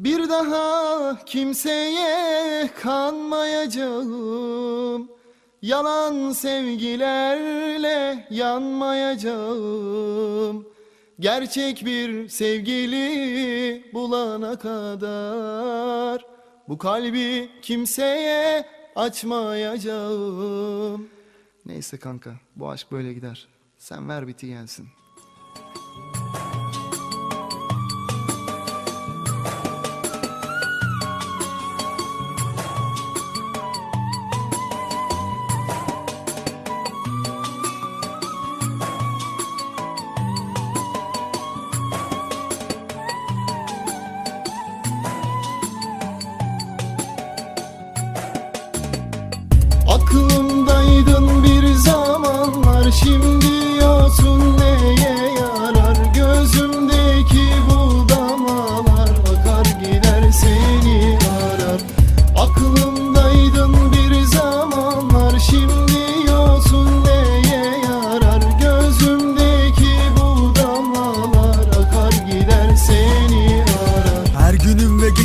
Bir daha kimseye kanmayacağım. Yalan sevgilerle yanmayacağım. Gerçek bir sevgili bulana kadar bu kalbi kimseye açmayacağım. Neyse kanka bu aşk böyle gider. Sen ver biti gelsin.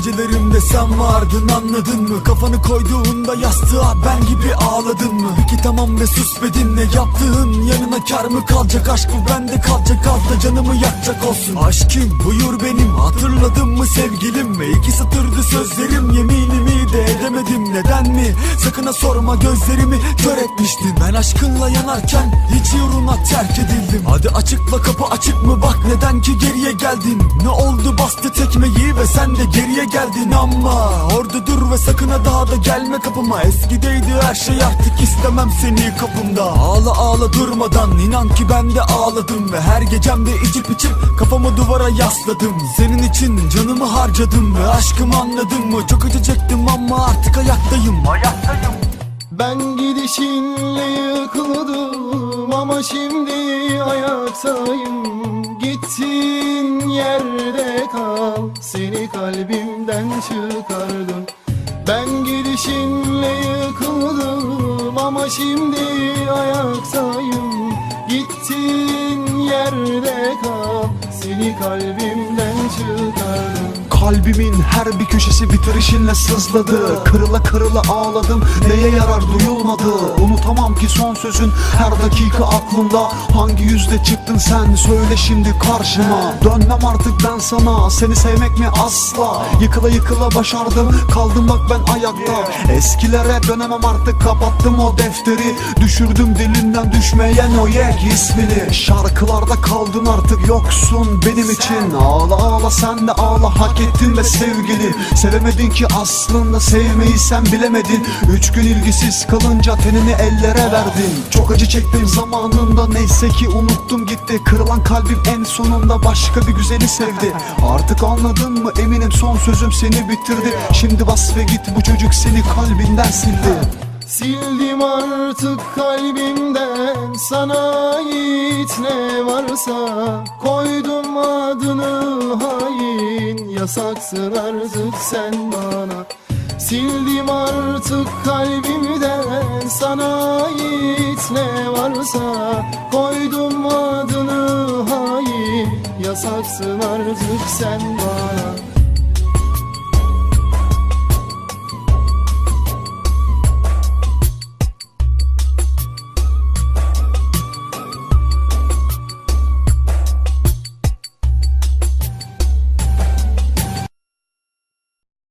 Gecelerimde sen vardın anladın mı? Kafanı koyduğunda yastığa ben gibi ağladın mı? Peki tamam ve sus be dinle. Yaptığın yanına kar mı kalacak? Aşk bu bende kalacak. Da canımı yakacak olsun. Aşkım buyur benim. Hatırladın mı sevgilim? Mi? İki satırdı sözlerim. Yeminimi de edemedim. Neden mi? Sakın ha sorma gözlerimi kör etmiştin. Ben aşkınla yanarken hiç uğruna terk edildim. Hadi açıkla kapı açık mı? Bak neden ki geriye geldin. Ne oldu? Bastı tekmeyi ve sen de geriye geldin. Ama Orada dur ve sakın ha daha da gelme kapıma. Eskideydi her şey artık istemem seni kapımda. Ağla ağla durmadan inan ki ben de ağladım. Ve her gecemde içip içip kafamı duvara yasladım. Senin için canımı harcadım ve aşkımı anladın mı? Çok acı çektim ama artık ayaktayım Ayaktayım Ben gidişinle yıkıldım ama şimdi ayaktayım Gittiğin yerde kal seni kalbimden çıkardım. Ben gidişinle yıkıldım ama şimdi ayaktayım. Gittiğin yerde kal seni kalbimden çıkardım Kalbimin her bir köşesi bitirişinle sızladı. Kırıla kırıla ağladım neye yarar duyulmadı. Unutamam ki son sözün her dakika aklımda. Hangi yüzde çıktın sen? Söyle şimdi karşıma. Dönmem artık ben sana. Seni sevmek mi asla? Yıkıla yıkıla başardım. Kaldım bak ben ayakta. Eskilere dönemem artık. Kapattım o defteri. Düşürdüm dilimden düşmeyen o yek ismini. Şarkılarda kaldın artık yoksun benim için. Ağla ağla sen de ağla. Hak ettin ve sevgili. Sevemedin ki aslında sevmeyi sen bilemedin. Üç gün ilgisiz kalınca tenini ellere verdin. Çok acı çektim zamanında. Neyse ki unuttum gitti. Kırılan kalbim en sonunda başka bir güzeli sevdi. Artık anladın mı? Eminim son sözüm seni bitirdi. Şimdi bas ve git. Bu çocuk seni kalbinden sildi. Sildim artık kalbimden. Sana ait ne varsa Koydum adını hain yasaksın artık sen bana. Sildim artık kalbimden sana ait ne varsa Koydum adını hain yasaksın artık sen bana